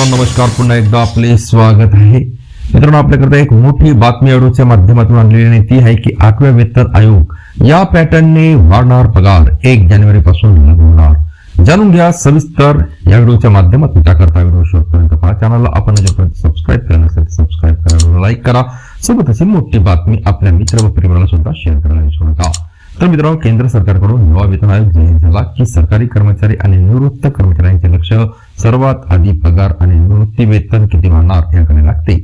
मित्रांनो नमस्कार. पुन्हा एकदा आपले स्वागत आहे. मित्रांनो आपल्याकरता एक मोठी बातमी अडूच्या माध्यमातून आणलेली आणि ती आहे की आठव्या वेतन आयोग या पॅटर्नने वाढणार पगार एक जानेवारी पासून लागू होणार. जाणून घ्या सविस्तर या व्हिडिओच्या माध्यमातून. त्याकरता व्हिडिओ शेवटपर्यंत पहा चॅनलला आपण अजूनपर्यंत सबस्क्राईब केलं नसेल सबस्क्राईब करा लाईक करा. सोबत अशी मोठी बातमी आपल्या मित्र व परिवाराला सुद्धा शेअर करायला विसरू नका. तर मित्रांनो केंद्र सरकारकडून नवा वेतन आयोग जाहीर झाला की सरकारी कर्मचारी आणि निवृत्त कर्मचाऱ्यांचे लक्ष सर्वात आधी पगार आणि निवृत्ती वेतन किती वाढणार याकडे लागते.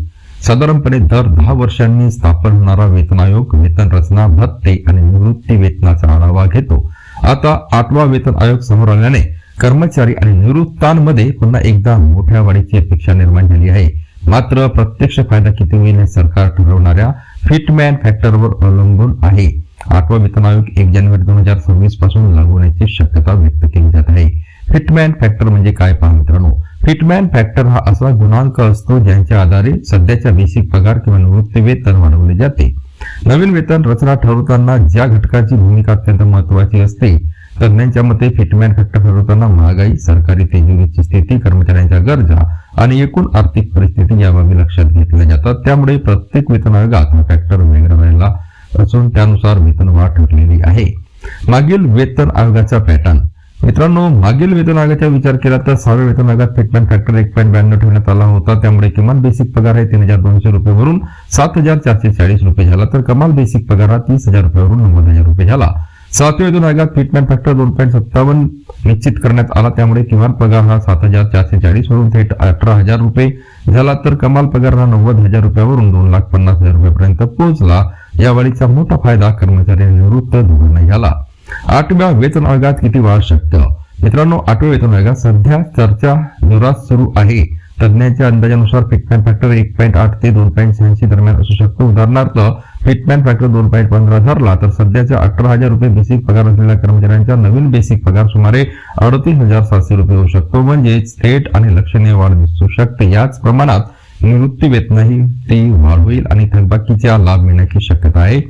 साधारणपणे दर दहा वर्षांनी स्थापन होणारा वेतन आयोग वेतन रचना भत्ते आणि निवृत्ती वेतनाचा आढावा घेतो. आता आठवा वेतन आयोग समोर आल्याने कर्मचारी आणि निवृत्तांमध्ये पुन्हा एकदा मोठ्या वाढीची अपेक्षा निर्माण झाली आहे. मात्र प्रत्यक्ष फायदा किती होईल हे सरकार ठरवणाऱ्या फिटमॅन फॅक्टरवर अवलंबून आहे. आठवा वेतन आयोग एक जानेवारी दोन हजार सव्वीसपासून लागू होण्याची शक्यता व्यक्त केली जात आहे. फिटमॅन फॅक्टर म्हणजे काय पहा मित्रांनो? फिटमॅन फॅक्टर हा असा गुणांक असतो ज्यांच्या आधारे सध्याच्या बेसिक पगार किंवा निवृत्ती वेतन वाढवले जाते. नवीन वेतन रचना ठरवताना ज्या घटकाची भूमिका अत्यंत महत्वाची असते तज्ञांच्या मते फिटमॅन फॅक्टर ठरवताना महागाई सरकारी तिजोरीची स्थिती कर्मचाऱ्यांच्या गरजा आणि एकूण आर्थिक परिस्थिती या बाबी लक्षात घेतल्या जातात. त्यामुळे प्रत्येक वेतन आयोगात फॅक्टर वेगळा राहिला असून त्यानुसार वेतन वाढ ठरलेली आहे. मागील वेतन आयोगाचा पॅटर्न मित्रांनो मागील वेतन आयोगाचा विचार केला तर सहाव्या वेतन आयोगात फिटमॅन फॅक्टर एक पॉईंट ब्याण्णव ठेवण्यात आला होता. त्यामुळे किमान बेसिक पगार आहे तीन हजार दोनशे रुपये वरून सात हजार चारशे चाळीस रुपये झाला तर कमाल बेसिक पगार हा तीस हजार रुपयावरून नव्वद हजार रुपये झाला. सातव्या वेतन आयोगात फिटमॅन फॅक्टर दोन पॉईंट सत्तावन्न निश्चित करण्यात आला. त्यामुळे किमान पगार हा सात हजार चारशे चाळीस वरून थेट अठरा हजार रुपये झाला. तर कमाल पगार हा नव्वद हजार रुपयावरून दोन लाख पन्नास हजार रुपयापर्यंत पोहोचला. यावेळीचा मोठा फायदा कर्मचारी निवृत्त दोघांना झाला. आठव्या वेतन आयोगात किती वाढ शक्य? मित्रांनो आठव्या वेतन आयोगात सध्या चर्चा जोरात सुरू आहे. तज्ञांच्या अंदाजानुसार फिटमॅन फॅक्टर एक पॉईंट आठ ते दोन पॉईंट शहाऐंशी दरम्यान असू शकतो. उदाहरणार्थ फिटमॅन फॅक्टर दोन पॉईंट पंधरा धरला तर सध्याच्या अठरा हजार रुपये बेसिक पगार असलेल्या कर्मचाऱ्यांचा नवीन बेसिक पगार सुमारे अडतीस हजार सातशे रुपये होऊ शकतो. म्हणजेच थेट आणि लक्षणीय वाढ दिसू शकते. याच प्रमाणात निवृत्ती वेतनही ती वाढ होईल आणि थकबाकीचा लाभ मिळण्याची शक्यता आहे.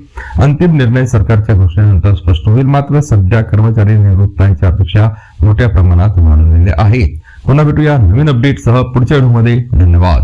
अंतिम निर्णय सरकारच्या घोषणेनंतर स्पष्ट होईल. मात्र सध्या कर्मचारी निवृत्तांच्या अपेक्षा मोठ्या प्रमाणात वाढलेल्या आहेत पुन्हा भेटूया नवीन अपडेटसह पुढच्या व्हिडिओमध्ये धन्यवाद.